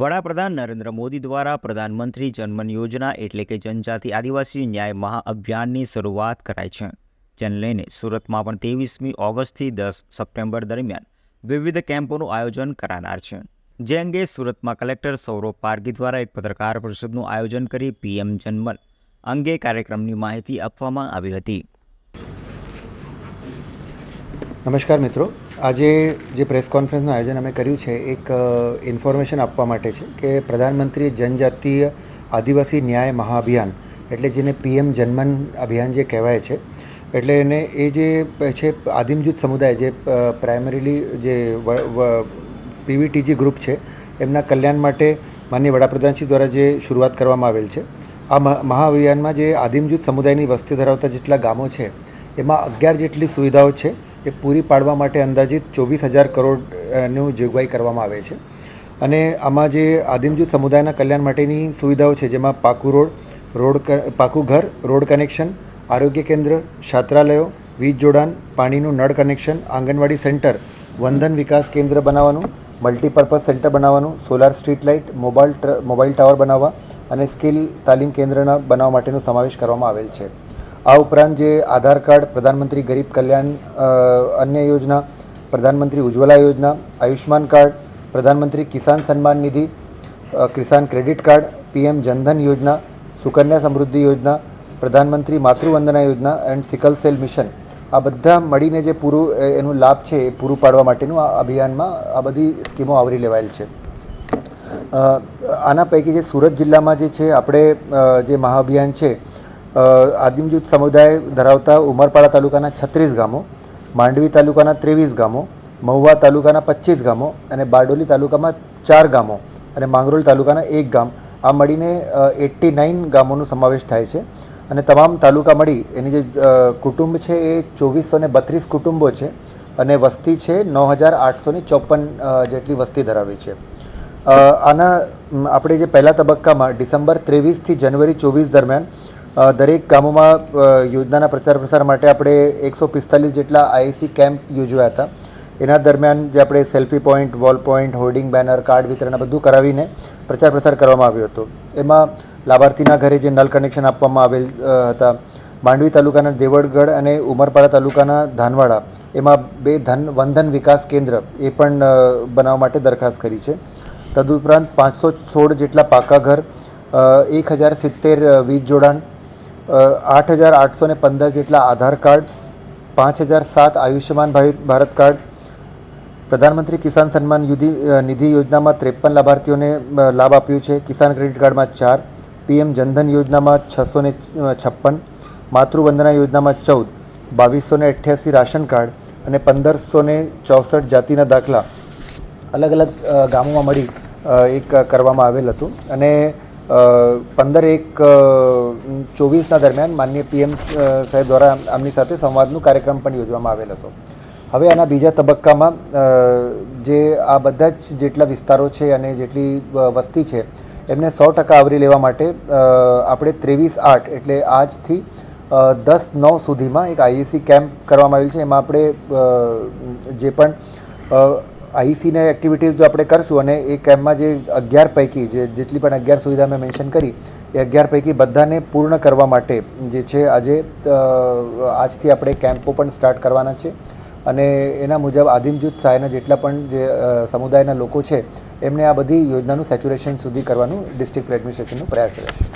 વડાપ્રધાન નરેન્દ્ર મોદી દ્વારા પ્રધાનમંત્રી જનમન યોજના એટલે કે જનજાતિ આદિવાસી ન્યાય મહાઅભિયાનની શરૂઆત કરાઈ છે, જેને લઈને સુરતમાં પણ ત્રેવીસમી ઓગસ્ટથી દસ સપ્ટેમ્બર દરમિયાન વિવિધ કેમ્પોનું આયોજન કરાનાર છે. જે અંગે સુરતમાં કલેક્ટર સૌરભ પારગી દ્વારા એક પત્રકાર પરિષદનું આયોજન કરી પીએમ જનમન અંગે કાર્યક્રમની માહિતી આપવામાં આવી હતી. નમસ્કાર મિત્રો. આજે જે પ્રેસ કોન્ફરન્સનું આયોજન અમે કર્યું છે, એક ઇન્ફોર્મેશન આપવા માટે છે કે પ્રધાનમંત્રી જનજાતીય આદિવાસી ન્યાય મહાઅભિયાન, એટલે જેને પીએમ જનમન અભિયાન જે કહેવાય છે, એટલે એને એ જે છે આદિમ જૂથ સમુદાય જે પ્રાઇમરીલી જે પીવીટીજી ગ્રુપ છે, એમના કલ્યાણ માટે માનનીય વડાપ્રધાનશ્રી દ્વારા જે શરૂઆત કરવામાં આવેલ છે, આ મહાઅભિયાનમાં જે આદિમ જૂથ સમુદાયની વસ્તી ધરાવતા જેટલા ગામો છે, એમાં અગિયાર જેટલી સુવિધાઓ છે એ પૂરી પાડવા માટે અંદાજિત ચોવીસ હજાર કરોડનું જોગવાઈ કરવામાં આવે છે. અને આમાં જે આદિમ જૂથ સમુદાયના કલ્યાણ માટેની સુવિધાઓ છે, જેમાં પાકું રોડ રોડ પાકું ઘર, રોડ કનેક્શન, આરોગ્ય કેન્દ્ર, છાત્રાલયો, વીજ જોડાણ, પાણીનું નળ કનેક્શન, આંગણવાડી સેન્ટર, વંદન વિકાસ કેન્દ્ર બનાવવાનું, મલ્ટીપર્પઝ સેન્ટર બનાવવાનું, solar street light mobile mobile tower બનાવવા અને સ્કિલ તાલીમ કેન્દ્રના બનાવવા માટેનો સમાવેશ કરવામાં આવેલ છે. આ ઉપરાંત જે આધાર કાર્ડ, પ્રધાનમંત્રી ગરીબ કલ્યાણ અન્ય યોજના, પ્રધાનમંત્રી ઉજ્જવલા યોજના Ayushman card, Pradhan Mantri Kisan Samman Nidhi Kisan credit card, PM Jan Dhan Yojana, Sukanya Samriddhi યોજના, પ્રધાનમંત્રી માતૃવંદના યોજના એન્ડ સિકલ સેલ મિશન. આ બધા મળીને જે પૂરું એનું લાભ છે એ પૂરું પાડવા માટેનું આ અભિયાનમાં આ બધી સ્કીમો આવરી લેવાયેલ છે. આના પૈકી જે સુરત જિલ્લામાં જે છે, આપણે જે મહાઅભિયાન છે આદિમ જૂથ સમુદાય ધરાવતા ઉમરપાડા તાલુકાના છત્રીસ ગામો, માંડવી તાલુકાના ત્રેવીસ ગામો, મહુવા તાલુકાના પચીસ ગામો અને બારડોલી તાલુકામાં ચાર ગામો અને માંગરોળ તાલુકાના એક ગામ. આ મળીને એટ્ટી નાઇન ગામોનો સમાવેશ થાય છે. અને તમામ તાલુકા મળી, એની જે કુટુંબ છે એ ચોવીસો ને બત્રીસ કુટુંબો છે અને વસ્તી છે નવ હજાર આઠસો ને ચોપન જેટલી વસ્તી ધરાવે છે. આના આપણે જે પહેલા તબક્કામાં ડિસેમ્બર ત્રેવીસથી જનવરી ચોવીસ દરમિયાન દરેક ગામોમાં યોજનાના પ્રચાર પ્રસાર માટે આપણે એકસો પિસ્તાલીસ જેટલા આઈસી કેમ્પ યોજ્યા હતા. એના દરમિયાન જે આપણે selfie point, wall point, hoarding, banner, card વિતરણ બધું કરાવીને પ્રચાર પ્રસાર કરવામાં આવ્યો હતો. એમાં લાભાર્થીના ઘરે જે નલ કનેક્શન આપવામાં આવેલ હતા, માંડવી તાલુકાના દેવળગઢ અને ઉમરપાડા તાલુકાના ધાનવાડા, એમાં બે ધન, વંધન વિકાસ કેન્દ્ર એ પણ બનાવવા માટે દરખાસ્ત કરી છે. તદુપરાંત પાંચસો સોળ જેટલા પાકા ઘર એક હજાર સિત્તેર વીજ જોડાણ આઠ હજાર આઠસો ને પંદર જેટલા આધાર કાર્ડ, પાંચ હજાર સાત આયુષ્યમાન ભારત કાર્ડ, પ્રધાનમંત્રી કિસાન સન્માન નિધિ યોજનામાં ત્રેપન લાભાર્થીઓને લાભ આપ્યો છે. કિસાન ક્રેડિટ કાર્ડમાં ચાર, પીએમ જનધન યોજનામાં છસો ને છપ્પન, માતૃવંદના યોજનામાં ચૌદ, બાવીસો ને અઠ્યાસી રાશન કાર્ડ અને પંદરસો ને ચોસઠ જાતિના દાખલા અલગ અલગ ગામોમાં મળી એક કરવામાં આવેલ હતું. અને પંદર એક ચોવીસના દરમિયાન માનનીય પીએમ સાહેબ દ્વારા આમની સાથે સંવાદનું કાર્યક્રમ પણ યોજવામાં આવેલ હતો. હવે આના બીજા તબક્કામાં જે આ બધા જ જેટલા વિસ્તારો છે અને જેટલી વસ્તી છે, એમને સો ટકા આવરી લેવા માટે આપણે ત્રેવીસ આઠ એટલે આજથી દસ નવ સુધીમાં એક આઈએસી કેમ્પ કરવામાં આવેલ છે. એમાં આપણે જે પણ આઈસીને એક્ટિવિટીઝ જો આપણે કરશું અને એ કેમ્પમાં જે અગિયાર પૈકી, જે જેટલી પણ અગિયાર સુવિધા મેં મેન્શન કરી, એ અગિયાર પૈકી બધાને પૂર્ણ કરવા માટે જે છે આજે આજથી આપણે કેમ્પો પણ સ્ટાર્ટ કરવાના છે. અને એના મુજબ આદિમ જૂથ સહાયના જેટલા પણ જે સમુદાયના લોકો છે, એમને આ બધી યોજનાનું સેચ્યુરેશન સુધી કરવાનું ડિસ્ટ્રિક્ટ એડમિનિસ્ટ્રેશનનો પ્રયાસ રહેશે